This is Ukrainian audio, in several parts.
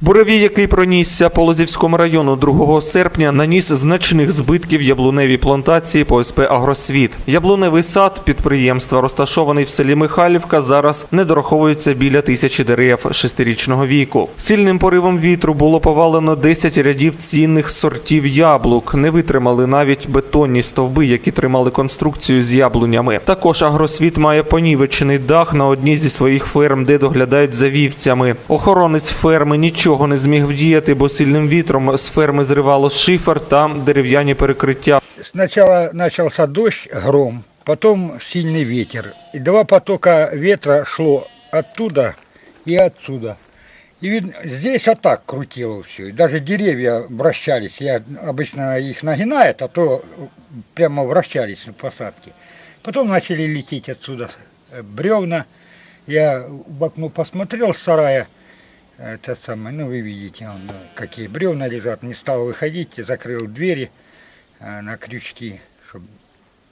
Буревій, який пронісся по Лозівському району 2 серпня, наніс значних збитків яблуневій плантації по СП «Агросвіт». Яблуневий сад підприємства, розташований в селі Михайлівка, зараз не дораховується біля тисячі дерев шестирічного віку. Сильним поривом вітру було повалено 10 рядів цінних сортів яблук. Не витримали навіть бетонні стовби, які тримали конструкцію з яблунями. Також «Агросвіт» має понівечений дах на одній зі своїх ферм, де доглядають за вівцями. Охоронець ферми нічого не зміг вдіяти, бо сильним вітром з ферми зривало шифер та дерев'яні перекриття. Сначала начался дождь, гром, потом сильный ветер. И два потока ветра шло оттуда и отсюда. И видно, здесь вот так крутило все. И даже деревья вращались. Я обычно их нагинает, а то прямо вращались на посадке. Потом начали лететь отсюда э, бревна. Я в окно посмотрел с сарая. Это самое, ну вы видите, он, э, какие бревна лежат. Не стал выходить, закрыл двери э, на крючки, чтобы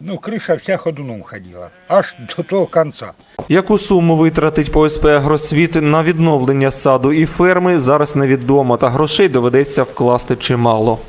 ну, крыша вся ходуном ходила, аж до того конца. Яку суму витратить по СП «Агросвіт» на відновлення саду і ферми, зараз невідомо, та грошей доведеться вкласти чимало.